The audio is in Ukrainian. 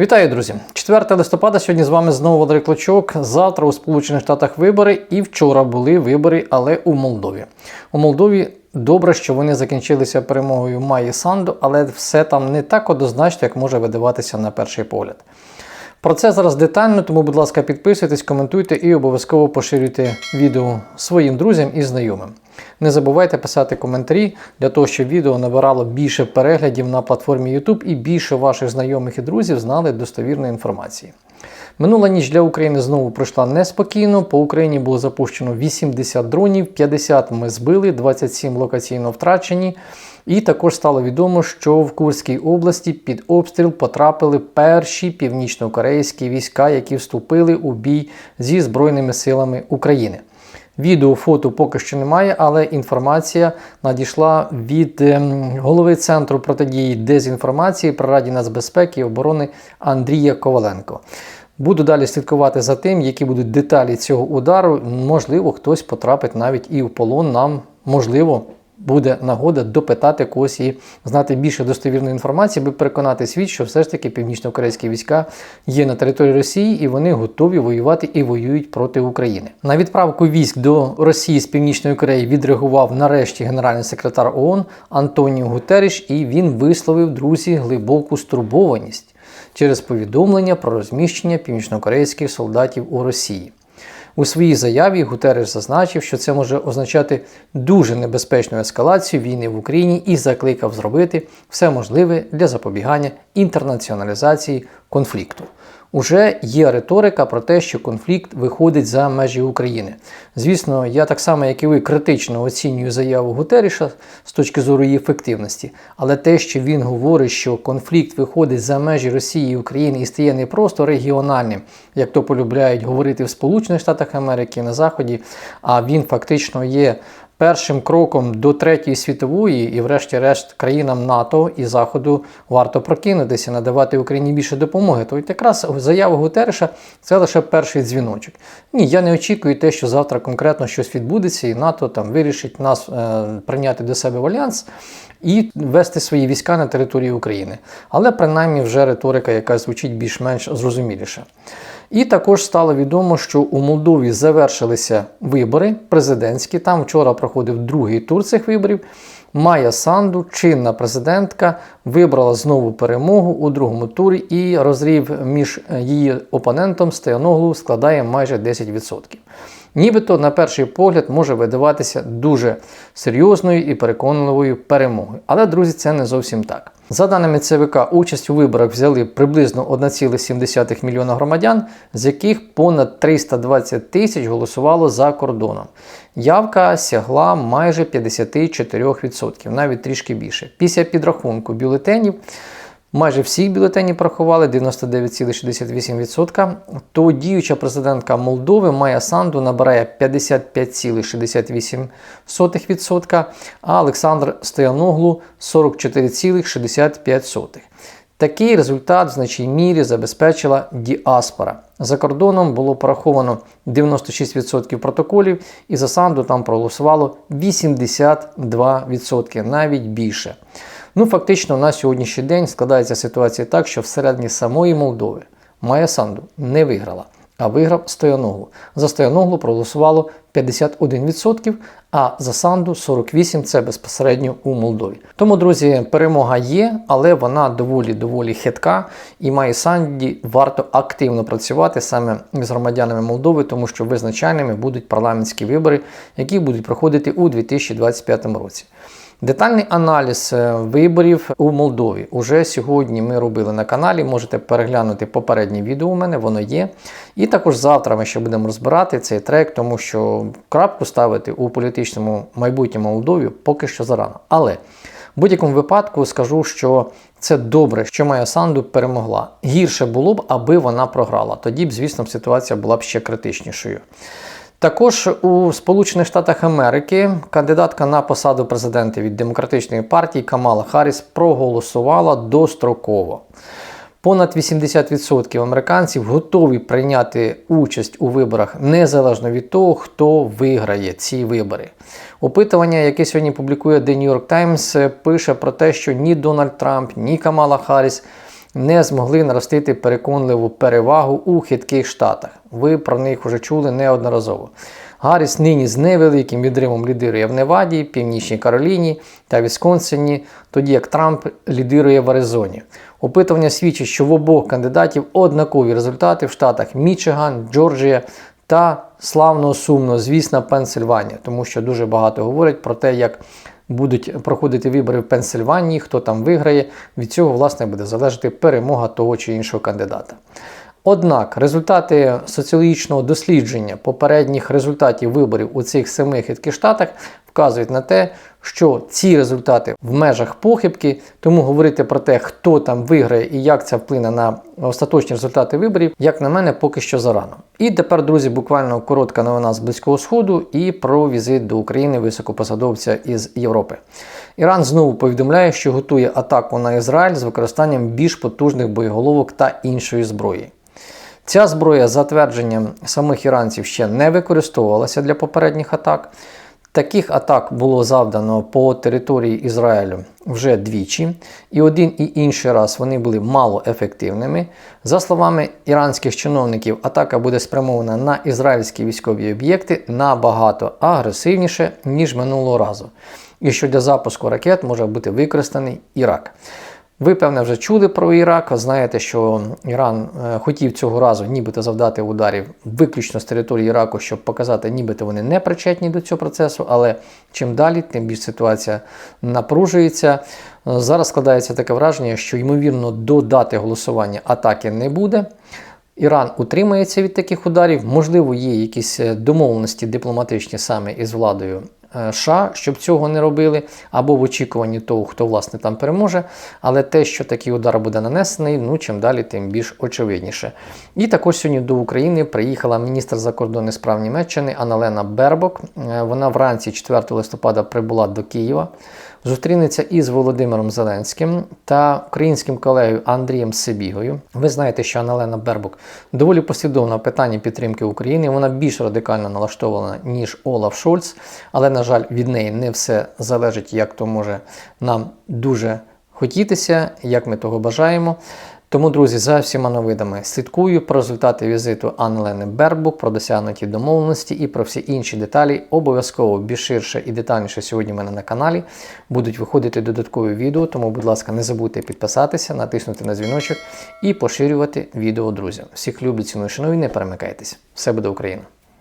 Вітаю, друзі! 4 листопада сьогодні з вами знову Валерій Клочок. Завтра у Сполучених Штатах вибори, і вчора були вибори, але у Молдові. У Молдові добре, що вони закінчилися перемогою Майї Санду, але все там не так однозначно, як може видаватися на перший погляд. Про це зараз детально, тому, будь ласка, підписуйтесь, коментуйте і обов'язково поширюйте відео своїм друзям і знайомим. Не забувайте писати коментарі для того, щоб відео набирало більше переглядів на платформі YouTube і більше ваших знайомих і друзів знали достовірної інформації. Минула ніч для України знову пройшла неспокійно. По Україні було запущено 80 дронів, 50 ми збили, 27 локаційно втрачені. І також стало відомо, що в Курській області під обстріл потрапили перші північно-корейські війська, які вступили у бій зі Збройними силами України. Відео, фото поки що немає, але інформація надійшла від ем, голови Центру протидії дезінформації при Раді нацбезпеки і оборони Андрія Коваленко. Буду далі слідкувати за тим, які будуть деталі цього удару. Можливо, хтось потрапить навіть і в полон. Нам можливо буде нагода допитати когось і знати більше достовірної інформації, аби переконати світ, що все ж таки північно-корейські війська є на території Росії і вони готові воювати і воюють проти України. На відправку військ до Росії з Північної Кореї відреагував нарешті генеральний секретар ООН Антоніо Гутеріш, і він висловив друзі глибоку стурбованість через повідомлення про розміщення північнокорейських солдатів у Росії. У своїй заяві Гутереш зазначив, що це може означати дуже небезпечну ескалацію війни в Україні і закликав зробити все можливе для запобігання інтернаціоналізації конфлікту. Уже є риторика про те, що конфлікт виходить за межі України. Звісно, я так само, як і ви, критично оцінюю заяву Гутеріша з точки зору її ефективності, але те, що він говорить, що конфлікт виходить за межі Росії і України і стає не просто регіональним, як то полюбляють говорити в Сполучених Штатах Америки на Заході, а він фактично є першим кроком до третьої світової і, врешті-решт, країнам НАТО і Заходу варто прокинутися, надавати Україні більше допомоги. То якраз заява Гутереша це лише перший дзвіночок. Ні, я не очікую те, що завтра конкретно щось відбудеться, і НАТО там вирішить нас е, прийняти до себе в альянс і ввести свої війська на територію України. Але принаймні вже риторика, яка звучить більш-менш зрозуміліше. І також стало відомо, що у Молдові завершилися вибори президентські. Там вчора проходив другий тур цих виборів. Майя Санду, чинна президентка, вибрала знову перемогу у другому турі, і розрів між її опонентом Стояноглу складає майже 10%. Нібито, на перший погляд, може видаватися дуже серйозною і переконливою перемогою. Але, друзі, це не зовсім так. За даними ЦВК, участь у виборах взяли приблизно 1,7 мільйона громадян, з яких понад 320 тисяч голосувало за кордоном. Явка сягла майже 54%, навіть трішки більше. Після підрахунку бюлетенів. Майже всіх бюлетенів порахували 99,68%. То діюча президентка Молдови Майя Санду набирає 55,68%, а Олександр Стояноглу 44,65%. Такий результат в значній мірі забезпечила діаспора. За кордоном було пораховано 96% протоколів, і за Санду там проголосувало 82%, навіть більше. Ну, фактично, на сьогоднішній день складається ситуація так, що всередині самої Молдови Майя Санду не виграла, а виграв Стояноглу. За Стояноглу проголосувало 51%, а за Санду 48% це безпосередньо у Молдові. Тому, друзі, перемога є, але вона доволі-доволі хитка і має Санді варто активно працювати саме з громадянами Молдови, тому що визначальними будуть парламентські вибори, які будуть проходити у 2025 році. Детальний аналіз е, виборів у Молдові уже сьогодні ми робили на каналі. Можете переглянути попереднє відео у мене, воно є. І також завтра ми ще будемо розбирати цей трек, тому що крапку ставити у політичному майбутньому Молдові поки що зарано. Але в будь-якому випадку скажу, що це добре, що Майя Санду перемогла. Гірше було б, аби вона програла. Тоді б, звісно, ситуація була б ще критичнішою. Також у Сполучених Штатах Америки кандидатка на посаду президента від демократичної партії Камала Харріс проголосувала достроково. Понад 80% американців готові прийняти участь у виборах незалежно від того, хто виграє ці вибори. Опитування, яке сьогодні публікує The New York Times, пише про те, що ні Дональд Трамп, ні Камала Харріс не змогли наростити переконливу перевагу у хитких штатах. Ви про них вже чули неодноразово. Гарріс нині з невеликим відривом лідирує в Неваді, Північній Кароліні та Вісконсині, тоді як Трамп лідирує в Аризоні. Опитування свідчить, що в обох кандидатів однакові результати в штатах Мічиган, Джорджія та славно сумно, звісно, Пенсильванія, тому що дуже багато говорять про те, як будуть проходити вибори в Пенсильванії, хто там виграє. Від цього, власне, буде залежати перемога того чи іншого кандидата. Однак результати соціологічного дослідження попередніх результатів виборів у цих семи хитких штатах вказують на те, що ці результати в межах похибки, тому говорити про те, хто там виграє і як це вплине на остаточні результати виборів, як на мене, поки що зарано. І тепер, друзі, буквально коротка новина з Близького Сходу і про візит до України високопосадовця із Європи. Іран знову повідомляє, що готує атаку на Ізраїль з використанням більш потужних боєголовок та іншої зброї. Ця зброя, за твердженням самих іранців, ще не використовувалася для попередніх атак. Таких атак було завдано по території Ізраїлю вже двічі, і один і інший раз вони були мало ефективними. За словами іранських чиновників, атака буде спрямована на ізраїльські військові об'єкти набагато агресивніше, ніж минулого разу. І що для запуску ракет може бути використаний Ірак. Ви, певне, вже чули про Ірак. Знаєте, що Іран е, хотів цього разу нібито завдати ударів виключно з території Іраку, щоб показати, нібито вони не причетні до цього процесу. Але чим далі, тим більше ситуація напружується. Зараз складається таке враження, що ймовірно до дати голосування атаки не буде. Іран утримається від таких ударів. Можливо, є якісь е, домовленості дипломатичні саме із владою США, щоб цього не робили, або в очікуванні того, хто власне там переможе. Але те, що такий удар буде нанесений, ну чим далі, тим більш очевидніше. І також сьогодні до України приїхала міністр закордонних справ Німеччини Аналена Бербок. Е, Вона вранці 4 листопада прибула до Києва. Зустрінеться із Володимиром Зеленським та українським колегою Андрієм Сибігою. Ви знаєте, що Аналена Бербук доволі послідовна в питанні підтримки України. Вона більш радикально налаштована, ніж Олаф Шольц, але, на жаль, від неї не все залежить, як то може нам дуже хотітися, як ми того бажаємо. Тому, друзі, за всіма новидами слідкую про результати візиту Анлени Бербук, про досягнуті домовленості і про всі інші деталі. Обов'язково більш ширше і детальніше сьогодні в мене на каналі будуть виходити додаткові відео. Тому, будь ласка, не забудьте підписатися, натиснути на дзвіночок і поширювати відео друзям. Всіх люблю, ціную, шаную, не перемикайтесь. Все буде Україна!